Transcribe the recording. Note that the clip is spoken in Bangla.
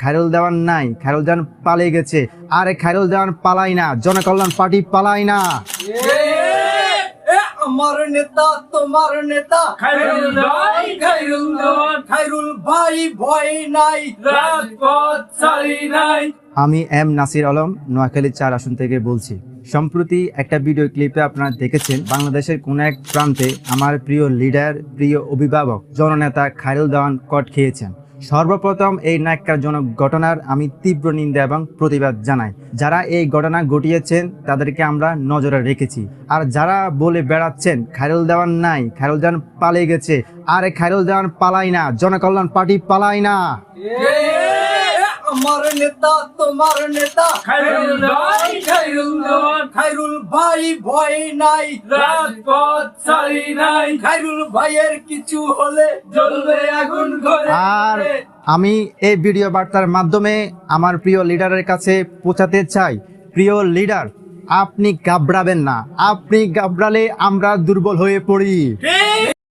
খায়রুল দেওয়ান নাই খায়রুল দেওয়ান পালিয়ে গেছে। আরে খায়রুল দেওয়ান পালাই না জনকল্যাণ পার্টি পালাই না। আমার নেতা তোমার নেতা। খায়রুল ভাই, খায়রুল দেওয়ান। খায়রুল ভাই ভয় নাই। রাজপথ ছাড়ি নাই। আমি এম নাসির আলম নোয়াখালী চার আসন থেকে বলছি। সম্প্রতি একটা ভিডিও ক্লিপে আপনারা দেখেছেন বাংলাদেশের কোন এক প্রান্তে আমার প্রিয় লিডার প্রিয় অভিভাবক জননেতা খায়রুল দেওয়ান কট খেয়েছেন। সর্বপ্রথম এই ন্যাক্কারজনক ঘটনার আমি তীব্র নিন্দা এবং প্রতিবাদ জানাই। যারা এই ঘটনা ঘটিয়েছেন তাদেরকে আমরা নজরে রেখেছি। আর যারা বলে বেড়াচ্ছেন খায়রুল দেওয়ান নাই খায়রুল দেওয়ান পালিয়ে গেছে। আরে খায়রুল দেওয়ান পালাই না জনকল্যাণ পার্টি পালাই না। আমার নেতা তোমার নেতা। খায়রুল ভাই, খায়রুল দেওয়ান। ভাই ভয় নাই। রাজপথ ছাড়ি নাই। খায়রুল ভাইয়ের কিছু হলে জ্বলবে আগুন। আর আমি এই ভিডিও বার্তার মাধ্যমে আমার প্রিয় লিডারের কাছে পৌঁছাতে চাই। প্রিয় লিডার আপনি গাবড়াবেন না। আপনি গাবড়ালে আমরা দুর্বল হয়ে পড়ি।